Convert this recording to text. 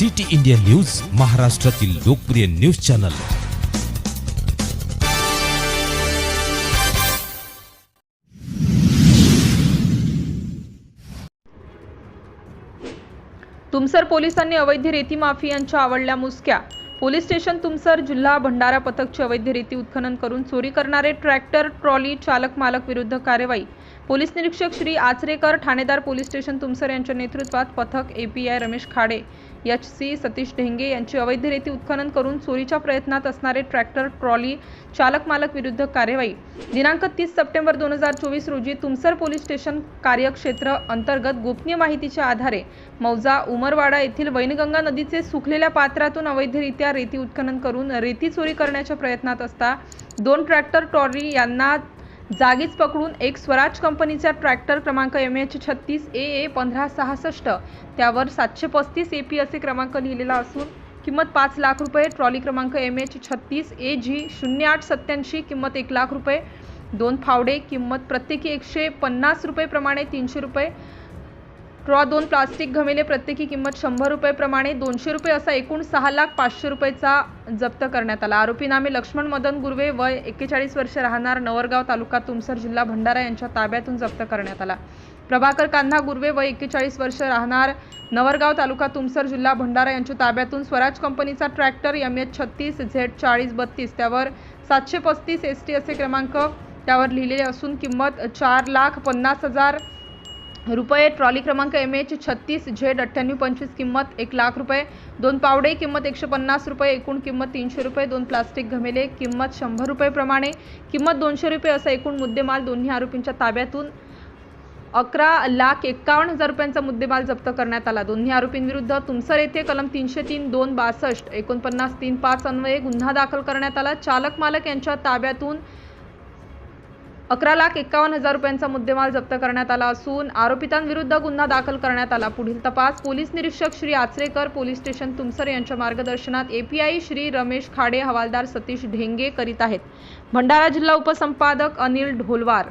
City India news महाराष्ट्रातील लोकप्रिय news channel. Tumsar पोलिसांनी अवैध रेती माफियांच्या आवडल्या मुसक्या. पोलीस स्टेशन तुमसर जिल्हा भंडारा पथकची अवैध रेती उत्खनन करून चोरी करणारे ट्रॅक्टर ट्रॉली चालक मालक विरुद्ध कार्यवाही पोलीस निरीक्षक श्री आचरेकर ठाणेदार पोलीस स्टेशन तुमसर यांच्या नेतृत्वात पथक API Ramesh Khade. H C Satish Dhenge यांची अवैध रेती उत्खनन करून चोरीच्या प्रयत्नात असणारे ट्रॅक्टर ट्रॉली चालक मालक विरुद्ध कार्यवाही दिनांक तीस सप्टेंबर दोन हजार चोवीस रोजी तुमसर पोलीस स्टेशन कार्यक्षेत्र अंतर्गत गोपनीय माहितीच्या आधारे मौजा उमरवाडा येथील वैनगंगा नदीचे सुकलेल्या पात्रातून अवैधरित्या रेती उत्खनन करून रेती चोरी करण्याच्या प्रयत्नात असता दोन ट्रॅक्टर ट्रॉली यांना जागीच पकडून एक स्वराज कंपनीचा ट्रॅक्टर क्रमांक एम एच छत्तीस ए ए पंधरा सहासष्ट त्यावर सातशे पस्तीस ए पी असे क्रमांक लिहिलेला असून किंमत पाच लाख रुपये ट्रॉली क्रमांक एम एच छत्तीस ए जी शून्य आठ सत्याऐंशी किंमत एक लाख रुपये. दोन फावडे किंमत प्रत्येकी एकशे पन्नास रुपये प्रमाणे तीनशे रुपये. ट्रॉ दोन प्लास्टिक घमेले प्रत्येकी किंमत शंभर रुपयेप्रमाणे दोनशे रुपये असा एकूण सहा लाख पाचशे रुपयेचा जप्त करण्यात आला. आरोपी नामे लक्ष्मण मदन गुर्वे वय एक्केचाळीस वर्ष राहणार नवरगाव तालुका तुमसर जिल्हा भंडारा यांच्या ताब्यातून जप्त करण्यात आला. प्रभाकर कान्हा गुर्वे वय एक्केचाळीस वर्ष राहणार नवरगाव तालुका तुमसर जिल्हा भंडारा यांच्या ताब्यातून स्वराज कंपनीचा ट्रॅक्टर एम एच छत्तीस झेड चाळीस बत्तीस त्यावर सातशे पस्तीस एस टी असे क्रमांक त्यावर लिहिलेले असून किंमत चार लाख पन्नास हजार रुपये ट्रॉली क्रमांक एम एच छत्तीस झेड अठ्ठ्याण्णव पंचवीस किंमत एक लाख रुपये दोन पावडे किंमत एकशे पन्नास रुपये एकूण किंमत तीनशे रुपये दोन प्लास्टिक घमेले किंमत शंभर रुपयेप्रमाणे किंमत दोनशे रुपये असा एकूण मुद्देमाल दोन्ही आरोपींच्या ताब्यातून अकरा लाख एक्कावन्न हजार रुपयांचा मुद्देमाल जप्त करण्यात आला. दोन्ही आरोपींविरुद्ध तुमसर येथे कलम तीनशे तीन दोन बासष्ट एकोणपन्नास तीन पाच अन्वये गुन्हा दाखल करण्यात आला. चालक मालक यांच्या ताब्यातून अकरा लाख एक्कावन्न हजार रुपयांचा मुद्देमाल जप्त करण्यात आला असून आरोपितांविरुद्ध गुन्हा दाखल करण्यात आला. पुढील तपास पोलीस निरीक्षक श्री आचरेकर पोलीस स्टेशन तुमसर यांच्या मार्गदर्शनात एपीआय श्री रमेश खाडे हवालदार सतीश ढेंगे करीत आहेत. भंडारा जिल्हा उपसंपादक अनिल ढोलवार.